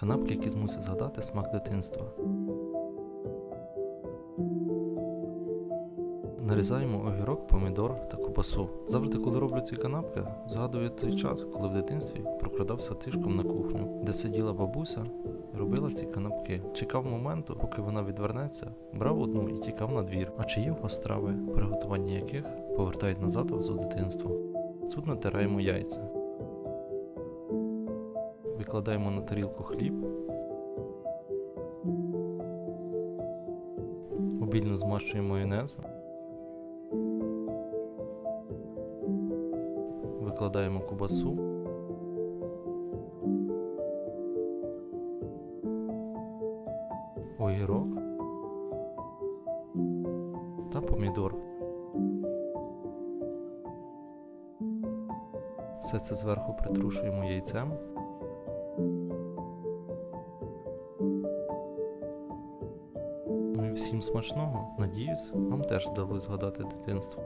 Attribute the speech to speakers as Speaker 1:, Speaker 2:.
Speaker 1: Канапки, які змусять згадати смак дитинства. Нарізаємо огірок, помідор та кубасу. Завжди, коли роблю ці канапки, згадую той час, коли в дитинстві прокрадався тишком на кухню, де сиділа бабуся і робила ці канапки. Чекав моменту, поки вона відвернеться, брав одну і тікав на двір. А чи є в вас страви, приготування яких повертають назад вас у дитинство? Тут натираємо яйця. Викладаємо на тарілку хліб. Обільно змащуємо майонез. Викладаємо кубасу. Огірок та помідор. Все це зверху притрушуємо яйцем. Всім смачного. Надіюсь, вам теж вдалося згадати дитинство.